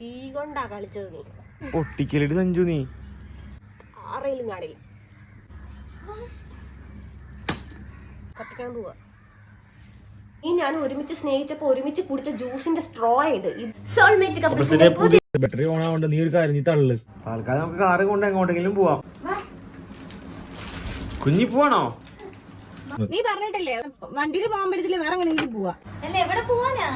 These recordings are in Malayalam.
തീ കൊണ്ടാ കളിച്ചത് നീ. പൊട്ടിക്കലിട്ട് സഞ്ജു നീ. ആറയിലും കാണില്ല കത്തിക്കാൻ പോവാ. നീ ഞാൻ ഒരുമിച്ച് സ്നേഹിച്ചപ്പോ ഒരുമിച്ച് കുടിച്ച ജ്യൂസിന്റെ സ്ട്രോ ഇത്. സോൾമേറ്റ് കപ്പിൾസിന്റെ പുതിയ ബാറ്ററി ഓൺ ആവണ്ട നീ ഒരു കാര്യം നീ തള്ളു. തൽക്കാലം നമുക്ക് കാറ് കൊണ്ട് എങ്ങോട്ടെങ്കിലും പോവാം. കുഞ്ഞി പോവാണോ? നീ പറഞ്ഞിട്ടല്ലേ വണ്ടിയിൽ പോകാൻ പറ്റത്തില്ല വേറെ എങ്ങനെയെങ്കിലും പോവാ. അല്ല എവിടെ പോവാനാ?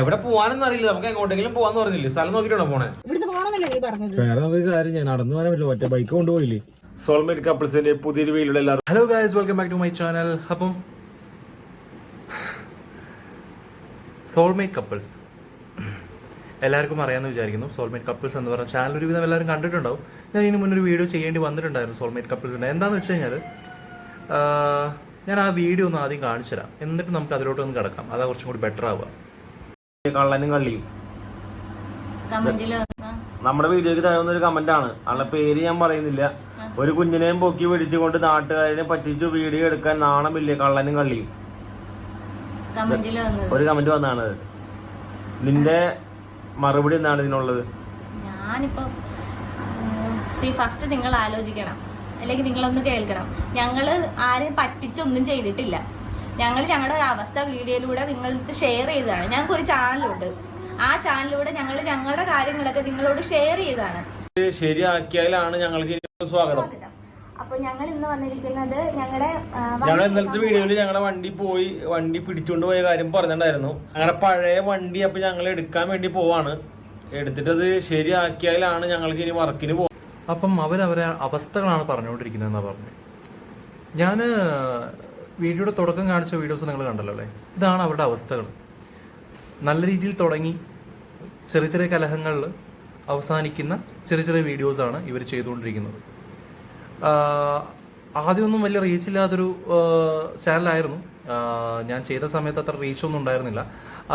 എവിടെ പോവാനൊന്നും അറിയില്ല നമുക്ക് എങ്ങോട്ടെങ്കിലും പോവാന്ന് പറഞ്ഞില്ലേ? സ്ഥലം നോക്കിട്ടാണോ പോണേ? ഇവിടുന്ന് പോകണമെന്നല്ലേ നീ പറഞ്ഞത്. വേറെ ഒരു കാര്യം ഞാൻ നടന്നു പോകാൻ പറ്റില്ല മറ്റേ ബൈക്ക് കൊണ്ടുപോയില്ലേ? സോൾമേറ്റ് കപ്പിൾസിന്റെ പുതിയൊരു വീലുള്ള എല്ലാവരും hello guys welcome back to my channel അപ്പം സോൾമേറ്റ് കപ്പിൾസ് എല്ലാവർക്കും അറിയാമെന്ന് വിചാരിക്കുന്നു. സോൾമേറ്റ് കപ്പിൾസ് എന്ന് പറഞ്ഞ ചാനൽ ഒരുവിധം എല്ലാവരും കണ്ടിട്ടുണ്ടാവും. ഞാൻ ഇതിന് മുന്നൊരു ഒരു വീഡിയോ ചെയ്യേണ്ടി വന്നിട്ടുണ്ടായിരുന്നു സോൾമേറ്റ് കപ്പിൾസിന്റെ എന്താണെന്ന് വെച്ച് കഴിഞ്ഞാൽ ഞാൻ ആ വീഡിയോ ഒന്ന് ആദ്യം കാണിച്ചു തരാം എന്നിട്ട് നമുക്ക് അതിലോട്ട് ഒന്ന് കിടക്കാം. അതാ കുറച്ചും കൂടി ബെറ്റർ ആവുക. കള്ളനും കള്ളിയും. നമ്മുടെ വീഡിയോക്ക് തരുന്ന ഒരു കമന്റ് ആണ്. ആളുടെ പേര് ഞാൻ പറയുന്നില്ല. ഒരു കുഞ്ഞിനെയും പൊക്കി പിടിച്ചുകൊണ്ട് നാട്ടുകാരനെ പറ്റിച്ചു വീഡിയോ എടുക്കാൻ നാണമില്ലേ കള്ളനും കള്ളിയും? ഒരു കമന്റ് വന്നാണ് നിന്റെ മറുപടി എന്താണ് ഇതിനുള്ളത്? ഞാനിപ്പോ സി ഫസ്റ്റ് നിങ്ങൾ ആലോചിക്കണം. അല്ലെങ്കിൽ നിങ്ങളൊന്ന് കേൾക്കണം. ഞങ്ങൾ ആരെയും പറ്റിച്ചൊന്നും ചെയ്തിട്ടില്ല. ഞങ്ങൾ ഞങ്ങളുടെ ഒരു അവസ്ഥ വീഡിയോയിലൂടെ നിങ്ങളുടെ ഷെയർ ചെയ്തതാണ്. ഞങ്ങൾക്ക് ഒരു ചാനലുണ്ട് ആ ചാനലിലൂടെ ഞങ്ങൾ ഞങ്ങളുടെ കാര്യങ്ങളൊക്കെ നിങ്ങളോട് ഷെയർ ചെയ്തതാണ്. ശരിയാക്കിയാലാണ് ഞങ്ങൾക്ക് സ്വാഗതം. അപ്പൊ ഞങ്ങൾ ഇന്ന് വന്നിരിക്കുന്നത് ഞങ്ങളുടെ ഇന്നലത്തെ വീഡിയോയിൽ ഞങ്ങളുടെ വണ്ടി പോയി വണ്ടി പിടിച്ചുകൊണ്ട് പോയ കാര്യം പറഞ്ഞിട്ടുണ്ടായിരുന്നു. ഞങ്ങളുടെ പഴയ വണ്ടി അപ്പൊ ഞങ്ങൾ എടുക്കാൻ വേണ്ടി പോവാണ്. എടുത്തിട്ടത് ശരിയാക്കിയാലാണ് ഞങ്ങൾക്ക് ഇനി വർക്കിന് പോകും അപ്പം അവരവരെ അവസ്ഥകളാണ് പറഞ്ഞുകൊണ്ടിരിക്കുന്നതെന്നാ പറഞ്ഞു. ഞാൻ വീഡിയോയുടെ തുടക്കം കാണിച്ച വീഡിയോസ് നിങ്ങൾ കണ്ടല്ലോ അല്ലേ? ഇതാണ് അവരുടെ അവസ്ഥകൾ നല്ല രീതിയിൽ തുടങ്ങി ചെറിയ ചെറിയ കലഹങ്ങളിൽ അവസാനിക്കുന്ന ചെറിയ ചെറിയ വീഡിയോസാണ് ഇവർ ചെയ്തുകൊണ്ടിരിക്കുന്നത്. ആദ്യമൊന്നും വലിയ റീച്ചില്ലാത്തൊരു ചാനലായിരുന്നു ഞാൻ ചെയ്ത സമയത്ത് അത്ര റീച്ചൊന്നും ഉണ്ടായിരുന്നില്ല.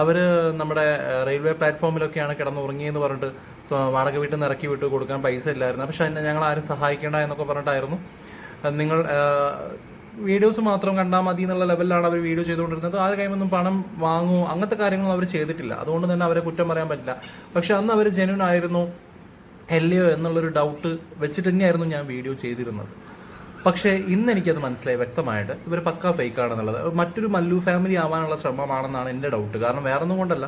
അവർ നമ്മുടെ റെയിൽവേ പ്ലാറ്റ്ഫോമിലൊക്കെയാണ് കിടന്നുറങ്ങിയെന്ന് പറഞ്ഞിട്ട് വാടക വീട്ടിൽ നിന്ന് ഇറക്കി വിട്ട് കൊടുക്കാൻ പൈസ ഇല്ലായിരുന്നു. പക്ഷെ അതിനെ ഞങ്ങൾ ആരും സഹായിക്കേണ്ട എന്നൊക്കെ പറഞ്ഞിട്ടായിരുന്നു. നിങ്ങൾ വീഡിയോസ് മാത്രം കണ്ടാൽ മതി എന്നുള്ള ലെവലിലാണ് അവർ വീഡിയോ ചെയ്തുകൊണ്ടിരുന്നത്. ആ കൈമൊന്നും പണം വാങ്ങുമോ അങ്ങനത്തെ കാര്യങ്ങളൊന്നും അവർ ചെയ്തിട്ടില്ല. അതുകൊണ്ട് തന്നെ അവരെ കുറ്റം പറയാൻ പറ്റില്ല. പക്ഷെ അന്ന് അവർ ജെന്യൂൻ ആയിരുന്നു അല്ലയോ എന്നുള്ളൊരു ഡൗട്ട് വെച്ചിട്ട് തന്നെയായിരുന്നു ഞാൻ വീഡിയോ ചെയ്തിരുന്നത്. പക്ഷേ ഇന്ന് എനിക്കത് മനസ്സിലായി വ്യക്തമായിട്ട് ഇവർ പക്ക ഫേക്ക് ആണെന്നുള്ളത് മറ്റൊരു മല്ലു ഫാമിലി ആവാനുള്ള ശ്രമമാണെന്നാണ് എന്റെ ഡൗട്ട് കാരണം വേറെ ഒന്നും കൊണ്ടല്ല.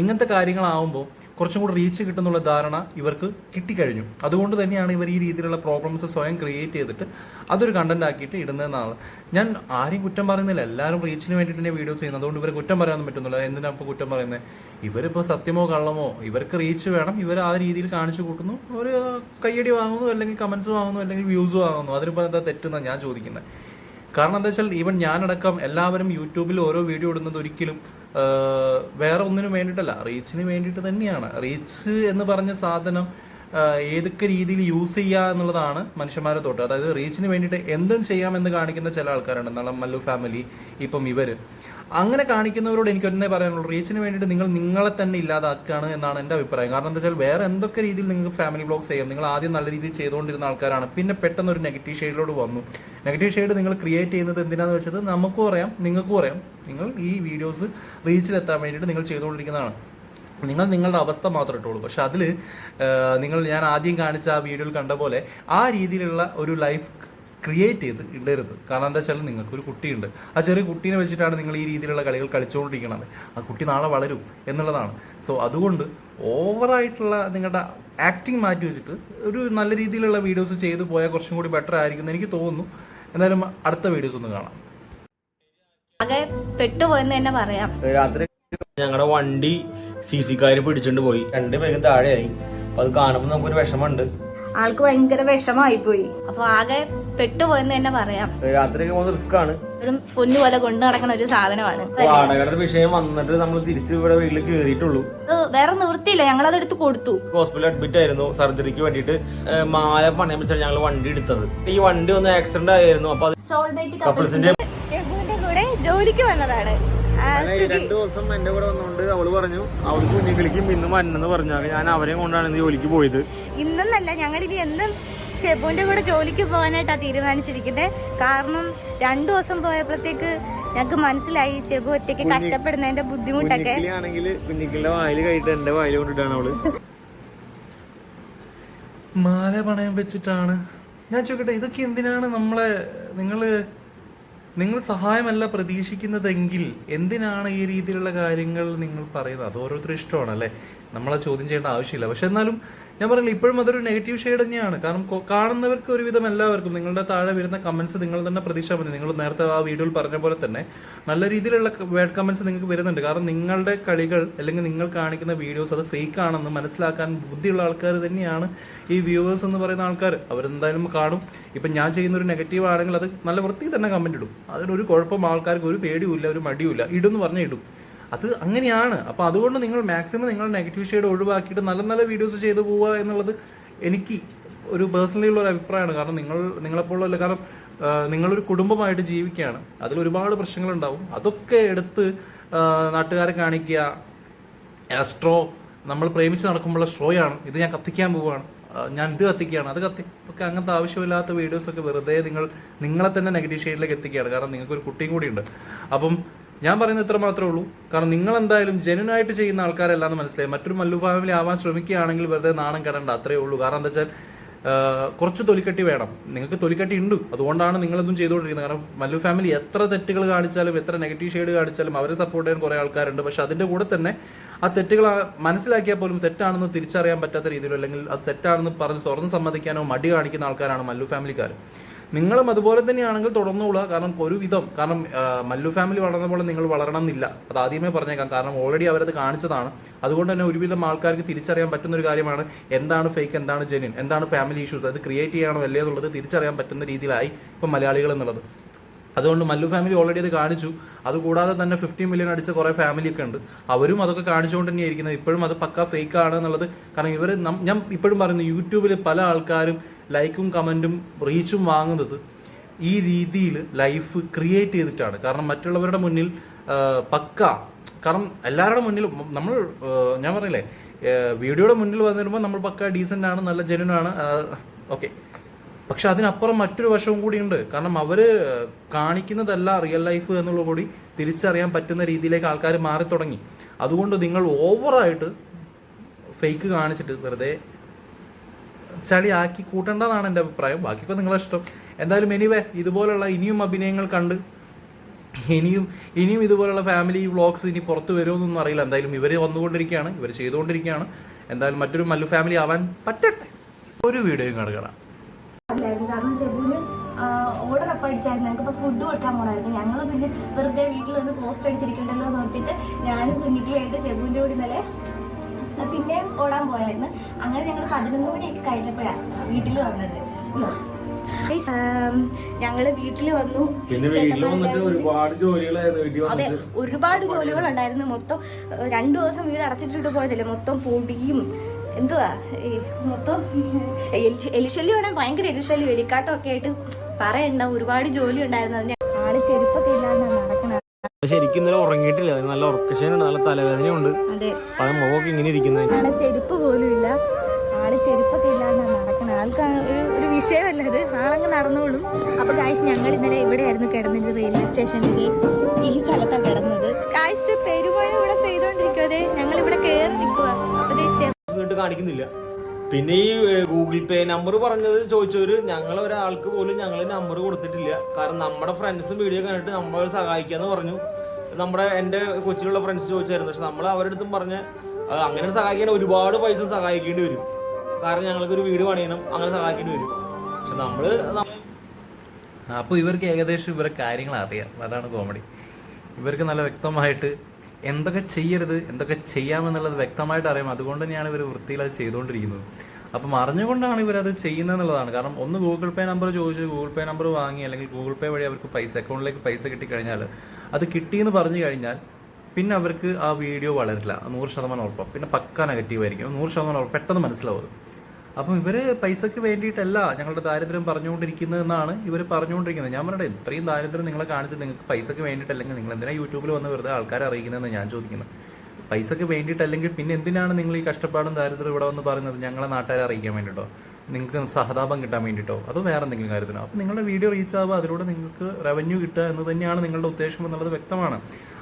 ഇങ്ങനത്തെ കാര്യങ്ങളാവുമ്പോൾ കുറച്ചും കൂടി റീച്ച് കിട്ടുന്നുള്ള ധാരണ ഇവർക്ക് കിട്ടിക്കഴിഞ്ഞു. അതുകൊണ്ട് തന്നെയാണ് ഇവർ ഈ രീതിയിലുള്ള പ്രോബ്ലംസ് സ്വയം ക്രിയേറ്റ് ചെയ്തിട്ട് അതൊരു കണ്ടന്റ് ആക്കിയിട്ട് ഇടുന്നതെന്നാണ്. ഞാൻ ആരെയും കുറ്റം പറയുന്നില്ല. എല്ലാവരും റീച്ചിന് വേണ്ടിയിട്ട് തന്നെ വീഡിയോ ചെയ്യുന്നത്. അതുകൊണ്ട് ഇവരെ കുറ്റം പറയാനൊന്നും പറ്റുന്നില്ല. എന്തിനാ ഇപ്പോൾ കുറ്റം പറയുന്നത്? ഇവരിപ്പോൾ സത്യമോ കള്ളമോ? ഇവർക്ക് റീച്ച് വേണം. ഇവർ ആ രീതിയിൽ കാണിച്ചു കൂട്ടുന്നു. ഒരു കയ്യടി വാങ്ങുന്നു അല്ലെങ്കിൽ കമന്റ്സ് വാങ്ങുന്നു അല്ലെങ്കിൽ വ്യൂസ് വാങ്ങുന്നു. അതിനിപ്പോൾ എന്താ തെറ്റെന്നാണ് ഞാൻ ചോദിക്കുന്നത്. കാരണം എന്താ വെച്ചാൽ ഈവൻ ഞാനടക്കം എല്ലാവരും യൂട്യൂബിൽ ഓരോ വീഡിയോ ഇടുന്നത് ഒരിക്കലും വേറെ ഒന്നിനും വേണ്ടിയിട്ടല്ല. റീച്ചിന് വേണ്ടിയിട്ട് തന്നെയാണ്. റീച്ച് എന്ന് പറഞ്ഞ സാധനം ഏതൊക്കെ രീതിയിൽ യൂസ് ചെയ്യുക എന്നുള്ളതാണ് മനുഷ്യന്മാരെ തൊട്ട്. അതായത് റീച്ചിന് വേണ്ടിയിട്ട് എന്തും ചെയ്യാമെന്ന് കാണിക്കുന്ന ചില ആൾക്കാരുണ്ട്. നല്ല മല്ലു ഫാമിലി ഇപ്പം ഇവർ അങ്ങനെ കാണിക്കുന്നവരോട് എനിക്ക് ഒന്നേ പറയാനുള്ളൂ. റീച്ചിന് വേണ്ടിയിട്ട് നിങ്ങൾ നിങ്ങളെ തന്നെ ഇല്ലാതാക്കുകയാണ് എന്നാണ് എന്റെ അഭിപ്രായം. കാരണം എന്താ വെച്ചാൽ വേറെ എന്തൊക്കെ രീതിയിൽ നിങ്ങൾക്ക് ഫാമിലി ബ്ലോഗ്സ് ചെയ്യാം? നിങ്ങൾ ആദ്യം നല്ല രീതിയിൽ ചെയ്തുകൊണ്ടിരുന്ന ആൾക്കാരാണ്. പിന്നെ പെട്ടെന്ന് ഒരു നെഗറ്റീവ് ഷെയ്ഡിലോട് വന്നു. നെഗറ്റീവ് ഷെയ്ഡ് നിങ്ങൾ ക്രിയേറ്റ് ചെയ്യുന്നത് എന്തിനാന്ന് വെച്ചത്? നമുക്കും അറിയാം നിങ്ങൾക്കും അറിയാം. നിങ്ങൾ ഈ വീഡിയോസ് റീച്ചിലെത്താൻ വേണ്ടിയിട്ട് നിങ്ങൾ ചെയ്തുകൊണ്ടിരിക്കുന്നതാണ്. നിങ്ങൾ നിങ്ങളുടെ അവസ്ഥ മാത്രം ഇട്ടുള്ളൂ പക്ഷെ അതിൽ നിങ്ങൾ ഞാൻ ആദ്യം കാണിച്ച ആ വീഡിയോയിൽ കണ്ട പോലെ ആ രീതിയിലുള്ള ഒരു ലൈഫ് ക്രിയേറ്റ് ചെയ്ത് ഇടരുത്. കാരണം എന്താ വെച്ചാൽ നിങ്ങൾക്ക് ഒരു കുട്ടിയുണ്ട്. ആ ചെറിയ കുട്ടീനെ വെച്ചിട്ടാണ് നിങ്ങൾ ഈ രീതിയിലുള്ള കളികൾ കളിച്ചുകൊണ്ടിരിക്കുന്നത് ആ കുട്ടി നാളെ വളരും എന്നുള്ളതാണ്. സോ അതുകൊണ്ട് ഓവറായിട്ടുള്ള നിങ്ങളുടെ ആക്ടിങ് മാറ്റി വെച്ചിട്ട് ഒരു നല്ല രീതിയിലുള്ള വീഡിയോസ് ചെയ്തു പോയാൽ കുറച്ചും കൂടി ബെറ്റർ ആയിരിക്കും എന്ന് എനിക്ക് തോന്നുന്നു. എന്തായാലും അടുത്ത വീഡിയോസ് ഒന്ന് കാണാം. ആകെ പെട്ടുപോയെന്ന് തന്നെ പറയാം. രാത്രി ഞങ്ങളുടെ വണ്ടി സി സിക്കാര് പിടിച്ചോണ്ട് പോയി. രണ്ട് പേരും താഴെയായി. അപ്പൊ അത് കാണുമ്പോൾ നമുക്കൊരു വിഷമമുണ്ട് ആൾക്ക് ഭയങ്കര വിഷമായി പോയി അപ്പൊ ആകെ പെട്ടുപോയെന്ന് തന്നെ പറയാം. രാത്രി പോകുന്ന റിസ്ക് ആണ് ഒരു പൊന്നു പോലെ കൊണ്ടു നടക്കുന്ന ഒരു സാധനമാണ്. വാടകയുടെ വിഷയം വന്നിട്ട് നമ്മൾ തിരിച്ചു ഇവിടെ വീട്ടിൽ കയറിയിട്ടുള്ളൂ വേറെ നിർത്തിയില്ല ഞങ്ങൾ അത് എടുത്ത് കൊടുത്തു. ഹോസ്പിറ്റലിൽ അഡ്മിറ്റ് ആയിരുന്നു സർജറിക്ക് വേണ്ടിയിട്ട്. മാല പണയം വെച്ചാണ് ഞങ്ങൾ വണ്ടി എടുത്തത്. ഈ വണ്ടി ഒന്ന് ആക്സിഡന്റ് ആയിരുന്നു. അപ്പൊ കപ്പിൾസിന്റെ കൂടെ ജോലിക്ക് വന്നതാണ്. രണ്ടു ദിവസം എന്റെ കൂടെ വന്നുകൊണ്ട് അവൾ പറഞ്ഞു അവൾക്ക് കുഞ്ഞുങ്ങളിക്കും ഇന്ന് വന്നെന്ന് പറഞ്ഞു. ഞാൻ അവരെയും കൊണ്ടാണ് ഇന്ന് ജോലിക്ക് പോയത്. ഇന്നല്ല ഞങ്ങൾ ഇനി എന്നും ചെബുവിന്റെ കൂടെ ജോലിക്ക് പോകാനായിട്ടാണ് തീരുമാനിച്ചിരിക്കുന്നത് കാരണം രണ്ടു ദിവസം പോയപ്പോഴത്തേക്ക് ഞങ്ങൾക്ക് മനസ്സിലായി ചെബു ഒറ്റയ്ക്ക് കഷ്ടപ്പെടുന്നതിന്റെ ബുദ്ധിമുട്ടൊക്കെ. ആണെങ്കിൽ കുഞ്ഞിക്കിളിയുടെ വായിൽ കഴിയിട്ട് എന്റെ വായിൽ കൊണ്ടിട്ടാണ് അവൾ. മാല പണയം വെച്ചിട്ടാണ്. ഞാൻ ചോദിക്കട്ടെ ഇതൊക്കെ എന്തിനാണ് നമ്മളെ നിങ്ങൾ നിങ്ങൾ സഹായമല്ല പ്രതീക്ഷിക്കുന്നതെങ്കിൽ എന്തിനാണ് ഈ രീതിയിലുള്ള കാര്യങ്ങൾ നിങ്ങൾ പറയുന്നത്? അത് ഓരോരുത്തരും ഇഷ്ടമാണ് അല്ലേ? നമ്മളെ ചോദ്യം ചെയ്യേണ്ട ആവശ്യമില്ല. പക്ഷെ എന്നാലും ഞാൻ പറഞ്ഞില്ല ഇപ്പോഴും അതൊരു നെഗറ്റീവ് ഷെയ്ഡ് തന്നെയാണ്. കാരണം കാണുന്നവർക്ക് ഒരുവിധം എല്ലാവർക്കും നിങ്ങളുടെ താഴെ വരുന്ന കമന്റ്സ് നിങ്ങൾ തന്നെ പ്രതീക്ഷ മതി നിങ്ങൾ നേരത്തെ ആ വീഡിയോയിൽ പറഞ്ഞ പോലെ തന്നെ നല്ല രീതിയിലുള്ള വേഡ് കമന്റ്സ് നിങ്ങൾക്ക് വരുന്നുണ്ട്. കാരണം നിങ്ങളുടെ കളികൾ അല്ലെങ്കിൽ നിങ്ങൾ കാണിക്കുന്ന വീഡിയോസ് അത് ഫേക്ക് ആണെന്ന് മനസ്സിലാക്കാൻ ബുദ്ധിയുള്ള ആൾക്കാർ തന്നെയാണ് ഈ വ്യൂവേഴ്സ് എന്ന് പറയുന്ന ആൾക്കാർ. അവരെന്തായാലും കാണും. ഇപ്പം ഞാൻ ചെയ്യുന്ന ഒരു നെഗറ്റീവ് ആണെങ്കിൽ അത് നല്ല വൃത്തി തന്നെ കമന്റ് ഇടും. അതിനൊരു കുഴപ്പം ആൾക്കാർക്ക് ഒരു പേടിയുമില്ല ഒരു മടിയുമില്ല. എന്ന് പറഞ്ഞാൽ ഇടും. അത് അങ്ങനെയാണ്. അപ്പോൾ അതുകൊണ്ട് നിങ്ങൾ മാക്സിമം നിങ്ങൾ നെഗറ്റീവ് ഷെയ്ഡ് ഒഴിവാക്കിയിട്ട് നല്ല നല്ല വീഡിയോസ് ചെയ്തു പോവുക എന്നുള്ളത് എനിക്ക് ഒരു പേഴ്സണലി ഉള്ള ഒരു അഭിപ്രായമാണ്. കാരണം നിങ്ങൾ നിങ്ങളെപ്പോലുള്ള കാരണം നിങ്ങളൊരു കുടുംബമായിട്ട് ജീവിക്കുകയാണ്. അതിൽ ഒരുപാട് പ്രശ്നങ്ങളുണ്ടാവും. അതൊക്കെ എടുത്ത് നാട്ടുകാരെ കാണിക്കുക. സ്ട്രോ നമ്മൾ പ്രേമിച്ച് നടക്കുമ്പോഴുള്ള സ്ട്രോയാണ് ഇത് ഞാൻ കത്തിക്കാൻ പോവുകയാണ്. ഞാൻ ഇത് കത്തിക്കുകയാണ്. അത് കത്തി ഒക്കെ അങ്ങനത്തെ ആവശ്യമില്ലാത്ത വീഡിയോസൊക്കെ വെറുതെ നിങ്ങൾ നിങ്ങളെ തന്നെ നെഗറ്റീവ് ഷെയ്ഡിലേക്ക് എത്തിക്കുകയാണ്. കാരണം നിങ്ങൾക്ക് ഒരു കുട്ടിയും കൂടിയുണ്ട്. അപ്പം ഞാൻ പറയുന്നത് ഇത്ര മാത്രമേ ഉള്ളൂ. കാരണം നിങ്ങൾ എന്തായാലും ജെന്യൂൻ ചെയ്യുന്ന ആൾക്കാരല്ല എന്ന് മനസ്സിലായി. മറ്റൊരു മല്ലു ഫാമിലി ആവാൻ ശ്രമിക്കുകയാണെങ്കിൽ വെറുതെ നാണം കെടണ്ട അത്രേ ഉള്ളൂ. കാരണം എന്താ വെച്ചാൽ കുറച്ച് തൊലിക്കട്ടി വേണം. നിങ്ങൾക്ക് തൊലിക്കട്ടി ഉണ്ട്. അതുകൊണ്ടാണ് നിങ്ങളൊന്നും ചെയ്തുകൊണ്ടിരിക്കുന്നത്. കാരണം മല്ലു ഫാമിലി എത്ര തെറ്റുകൾ കാണിച്ചാലും എത്ര നെഗറ്റീവ് ഷെയ്ഡ് കാണിച്ചാലും അവരെ സപ്പോർട്ട് ചെയ്യാൻ കുറേ ആൾക്കാരുണ്ട്. പക്ഷെ അതിന്റെ കൂടെ തന്നെ ആ തെറ്റുകൾ മനസ്സിലാക്കിയാൽ പോലും തെറ്റാണെന്ന് തിരിച്ചറിയാൻ പറ്റാത്ത രീതിയിലോ അല്ലെങ്കിൽ അത് തെറ്റാണെന്ന് പറഞ്ഞ് തുറന്ന് സമ്മതിക്കാനോ മടി കാണിക്കുന്ന ആൾക്കാരാണ് മല്ലു ഫാമിലിക്കാർ. നിങ്ങളും അതുപോലെ തന്നെയാണെങ്കിൽ തുടർന്നുകൊള്ളുക കാരണം ഒരുവിധം കാരണം മല്ലു ഫാമിലി വളർന്ന പോലെ നിങ്ങൾ വളരണം എന്നില്ല അത് ആദ്യമേ പറഞ്ഞേക്കാം. കാരണം ഓൾറെഡി അവരത് കാണിച്ചതാണ്. അതുകൊണ്ട് തന്നെ ഒരുവിധം ആൾക്കാർക്ക് തിരിച്ചറിയാൻ പറ്റുന്ന ഒരു കാര്യമാണ് എന്താണ് ഫേക്ക് എന്താണ് ജെന്യൻ എന്താണ് ഫാമിലി ഇഷ്യൂസ് അത് ക്രിയേറ്റ് ചെയ്യണോ അല്ലേ എന്നുള്ളത് തിരിച്ചറിയാൻ പറ്റുന്ന രീതിയിലായി ഇപ്പം മലയാളികൾ എന്നുള്ളത്. അതുകൊണ്ട് മല്ലു ഫാമിലി ഓൾറെഡി അത് കാണിച്ചു. അതുകൂടാതെ തന്നെ ഫിഫ്റ്റി മില്യൺ അടിച്ച കുറേ ഫാമിലി ഒക്കെ ഉണ്ട്. അവരും അതൊക്കെ കാണിച്ചുകൊണ്ട് തന്നെയാണ് ഇരിക്കുന്നത്. ഇപ്പോഴും അത് പക്ക ഫേക്ക് ആണ് എന്നുള്ളത്. കാരണം ഇവർ ഞാൻ ഇപ്പോഴും പറയുന്നു യൂട്യൂബിൽ പല ആൾക്കാരും ലൈക്കും കമന്റും റീച്ചും വാങ്ങുന്നത് ഈ രീതിയിൽ ലൈഫ് ക്രിയേറ്റ് ചെയ്തിട്ടാണ്. കാരണം മറ്റുള്ളവരുടെ മുന്നിൽ പക്ക. കാരണം എല്ലാവരുടെ മുന്നിൽ നമ്മൾ ഞാൻ പറഞ്ഞില്ലേ വീഡിയോയുടെ മുന്നിൽ വന്നിരുമ്പോൾ നമ്മൾ പക്ക ഡീസന്റ് ആണ് നല്ല ജെനുവൻ ഓക്കെ. പക്ഷെ അതിനപ്പുറം മറ്റൊരു വശവും കൂടിയുണ്ട്. കാരണം അവർ കാണിക്കുന്നതല്ല റിയൽ ലൈഫ് എന്നുള്ള കൂടി തിരിച്ചറിയാൻ പറ്റുന്ന രീതിയിലേക്ക് ആൾക്കാർ മാറി തുടങ്ങി അതുകൊണ്ട് നിങ്ങൾ ഓവറായിട്ട് ഫേക്ക് കാണിച്ചിട്ട് വെറുതെ ചളി ആക്കി കൂട്ടേണ്ടതാണ് എന്റെ അഭിപ്രായം. ബാക്കിയൊക്കെ നിങ്ങളെ ഇഷ്ടം. എന്തായാലും എനിവേ ഇതുപോലുള്ള ഇനിയും അഭിനയങ്ങൾ കണ്ട് ഇനിയും ഇനിയും ഇതുപോലുള്ള ഫാമിലി വ്ളോഗ്സ് ഇനി പുറത്ത് വരുമെന്നൊന്നും അറിയില്ല. എന്തായാലും ഇവർ വന്നുകൊണ്ടിരിക്കുകയാണ് ഇവർ ചെയ്തുകൊണ്ടിരിക്കുകയാണ്. എന്തായാലും മറ്റൊരു മല്ലു ഫാമിലി ആവാൻ പറ്റട്ടെ. ഒരു വീഡിയോയും കാണുകയാണ് കാരണം ജബുവിന് ഓർഡർ അടിച്ചായിരുന്നു. ഞങ്ങൾക്കിപ്പോൾ ഫുഡ് കൊടുക്കാൻ പോണായിരുന്നു. ഞങ്ങൾ പിന്നെ വെറുതെ വീട്ടിൽ നിന്ന് പോസ്റ്റ് അടിച്ചിരിക്കണ്ടല്ലോ എന്ന് ഓർത്തിട്ട് ഞാനും കുഞ്ഞിക്കുമായിട്ട് ജബുവിന്റെ കൂടി ഇന്നലെ പിന്നെയും ഓടാൻ പോയായിരുന്നു. അങ്ങനെ ഞങ്ങൾ പതിനൊന്ന് മണിയൊക്കെ കഴിഞ്ഞപ്പോഴാണ് വീട്ടിൽ വന്നത്. ഞങ്ങൾ വീട്ടിൽ വന്നു അതെ ഒരുപാട് ജോലികൾ ഉണ്ടായിരുന്നു മൊത്തം രണ്ടു ദിവസം വീട് അടച്ചിട്ടിട്ട് പോയതല്ലേ? മൊത്തം പൊടിയും എന്തുവാ? ഈ മൊത്തം എലിശല്യം ആണെങ്കിൽ ഭയങ്കര എലിശല്യം എലിക്കാട്ടം ഒക്കെ ആയിട്ട് പറയണ്ട ഒരുപാട് ജോലി ഉണ്ടായിരുന്നു ശരിക്കും ഇന്നലെ ഉറങ്ങിയിട്ടില്ല. നല്ല ഉറക്കശേന നല്ല തലവേദനയുണ്ട്. അതെ. പഴയ മുഖമൊക്കെ ഇങ്ങനെ ഇരിക്കുന്നത്. ആടെ ചെരുപ്പ് പോലും ഇല്ല. ആൾ ചെരുപ്പൊക്കെ ഇല്ലാണ്ട് നടക്കണ. ആൾക്ക് ഒരു ഒരു വിഷയമല്ല അത് ആളങ്ങ് നടന്നോളും. അപ്പൊ കായ്സ് ഞങ്ങൾ ഇന്നലെ ഇവിടെയായിരുന്നു കിടന്നത് റെയിൽവേ സ്റ്റേഷനിൽ ഈ സ്ഥലത്താണ് കിടന്നത്. കായ്സ് പെരുമഴ ഇവിടെ പെയ്തോണ്ടിരിക്കും അതെ ഞങ്ങൾ ഇവിടെ കയറി നിൽക്കുക അപ്പൊ കാണിക്കുന്നില്ല. പിന്നെ ഈ ഗൂഗിൾ പേ നമ്പർ പറഞ്ഞത് ചോദിച്ചവര് ഞങ്ങൾ ഒരാൾക്ക് പോലും ഞങ്ങൾ നമ്പർ കൊടുത്തിട്ടില്ല. കാരണം നമ്മുടെ ഫ്രണ്ട്സും വീഡിയോ കണ്ടിട്ട് നമ്മൾ സഹായിക്കാന്ന് പറഞ്ഞു. നമ്മുടെ എന്റെ കൊച്ചിലുള്ള ഫ്രണ്ട്സ് ചോദിച്ചായിരുന്നു. പക്ഷെ നമ്മൾ അവരുടെ അടുത്തും പറഞ്ഞ് "അത് അങ്ങനെ സഹായിക്കാൻ ഒരുപാട് പൈസ സഹായിക്കേണ്ടി വരും. കാരണം ഞങ്ങൾക്ക് ഒരു വീട് പണിയണം അങ്ങനെ സഹായിക്കേണ്ടി വരും. പക്ഷെ നമ്മൾ അപ്പോൾ ഇവർക്ക് ഏകദേശം ഇവരുടെ കാര്യങ്ങൾ അറിയാം അതാണ് കോമഡി ഇവർക്ക് നല്ല വ്യക്തമായിട്ട് എന്തൊക്കെ ചെയ്യരുത് എന്തൊക്കെ ചെയ്യാമെന്നുള്ളത് വ്യക്തമായിട്ട് അറിയാം. അതുകൊണ്ട് തന്നെയാണ് ഇവർ വൃത്തിയിൽ അത് ചെയ്തുകൊണ്ടിരിക്കുന്നത്. അപ്പം അറിഞ്ഞുകൊണ്ടാണ് ഇവരത് ചെയ്യുന്നത് എന്നുള്ളതാണ് കാരണം ഒന്ന് ഗൂഗിൾ പേ നമ്പർ ചോദിച്ച് ഗൂഗിൾ പേ നമ്പർ വാങ്ങി അല്ലെങ്കിൽ ഗൂഗിൾ പേ വഴി അവർക്ക് പൈസ അക്കൗണ്ടിലേക്ക് പൈസ കിട്ടിക്കഴിഞ്ഞാൽ അത് കിട്ടിയെന്ന് പറഞ്ഞു കഴിഞ്ഞാൽ പിന്നെ അവർക്ക് ആ വീഡിയോ വളരില്ല. നൂറ് ശതമാനം ഉറപ്പാണ് പിന്നെ പക്ക നെഗറ്റീവ് ആയിരിക്കും നൂറ് ശതമാനം ഉറപ്പ്. പെട്ടെന്ന് മനസ്സിലാവും. അപ്പം ഇവർ പൈസയ്ക്ക് വേണ്ടിയിട്ടല്ല ഞങ്ങളുടെ ദാരിദ്ര്യം പറഞ്ഞുകൊണ്ടിരിക്കുന്നതെന്നാണ് ഇവർ പറഞ്ഞുകൊണ്ടിരിക്കുന്നത്. ഞാൻ പറയട്ടെ ഇത്രയും ദാരിദ്ര്യം നിങ്ങളെ കാണിച്ച് നിങ്ങൾക്ക് പൈസയ്ക്ക് വേണ്ടിയിട്ടല്ലെങ്കിൽ നിങ്ങൾ എന്തിനാ യൂട്യൂബിൽ വന്ന് വെറുതെ ആൾക്കാരെ അറിയിക്കുന്നതെന്ന് ഞാൻ ചോദിക്കുന്നത്. പൈസയ്ക്ക് വേണ്ടിയിട്ടല്ലെങ്കിൽ പിന്നെ എന്തിനാണ് നിങ്ങൾ ഈ കഷ്ടപ്പാടും ദാരിദ്ര്യം ഇവിടെ വന്ന് പറയുന്നത്? ഞങ്ങളെ നാട്ടുകാരെ അറിയിക്കാൻ വേണ്ടിയിട്ടോ? നിങ്ങൾക്ക് സഹതാപം കിട്ടാൻ വേണ്ടിയിട്ടോ? അത് വേറെ എന്തെങ്കിലും കാര്യത്തിനോ? അപ്പോൾ നിങ്ങളുടെ വീഡിയോ റീച്ച് ആവുക അതിലൂടെ നിങ്ങൾക്ക് റവന്യൂ കിട്ടുക എന്ന് തന്നെയാണ് നിങ്ങളുടെ ഉദ്ദേശം എന്നുള്ളത് വ്യക്തമാണ്.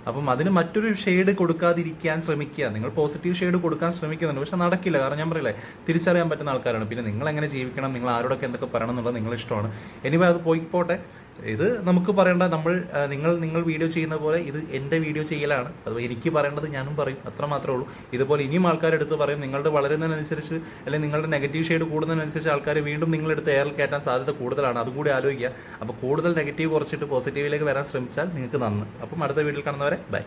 അപ്പം അതിന് മറ്റൊരു ഷെയ്ഡ് കൊടുക്കാതിരിക്കാൻ ശ്രമിക്കുക. നിങ്ങൾ പോസിറ്റീവ് ഷെയ്ഡ് കൊടുക്കാൻ ശ്രമിക്കുന്നുണ്ട്. പക്ഷെ നടക്കില്ല. കാരണം ഞാൻ പറയില്ലേ തിരിച്ചറിയാൻ പറ്റുന്ന ആൾക്കാരാണ്. പിന്നെ നിങ്ങൾ എങ്ങനെ ജീവിക്കണം? നിങ്ങൾ ആരോടൊക്കെ എന്തൊക്കെ പറയണം എന്നുള്ളത് നിങ്ങൾ ഇഷ്ടമാണ് എനിവേ അത് പോയി പോട്ടെ. ഇത് നമുക്ക് പറയേണ്ട നമ്മൾ നിങ്ങൾ നിങ്ങൾ വീഡിയോ ചെയ്യുന്ന പോലെ ഇത് എന്റെ വീഡിയോ ചെയ്യലാണ്. അത് എനിക്ക് പറയേണ്ടത് ഞാനും പറയും അത്ര മാത്രമേ ഉള്ളൂ. ഇതുപോലെ ഇനിയും ആൾക്കാരെടുത്ത് പറയും നിങ്ങളുടെ വളരുന്നതിനനുസരിച്ച് അല്ലെങ്കിൽ നിങ്ങളുടെ നെഗറ്റീവ് ഷെയ്ഡ് കൂടുന്നതിനനുസരിച്ച് ആൾക്കാർ വീണ്ടും നിങ്ങളെടുത്ത് എയറിൽ കയറ്റാൻ സാധ്യത കൂടുതലാണ്. അതുകൂടി ആലോചിക്കുക. അപ്പോൾ കൂടുതൽ നെഗറ്റീവ് കുറച്ചിട്ട് പോസിറ്റീവിലേക്ക് വരാൻ ശ്രമിച്ചാൽ നിങ്ങൾക്ക് നന്ന്. അപ്പം അടുത്ത വീഡിയോയിൽ കാണുന്നവരെ ബൈ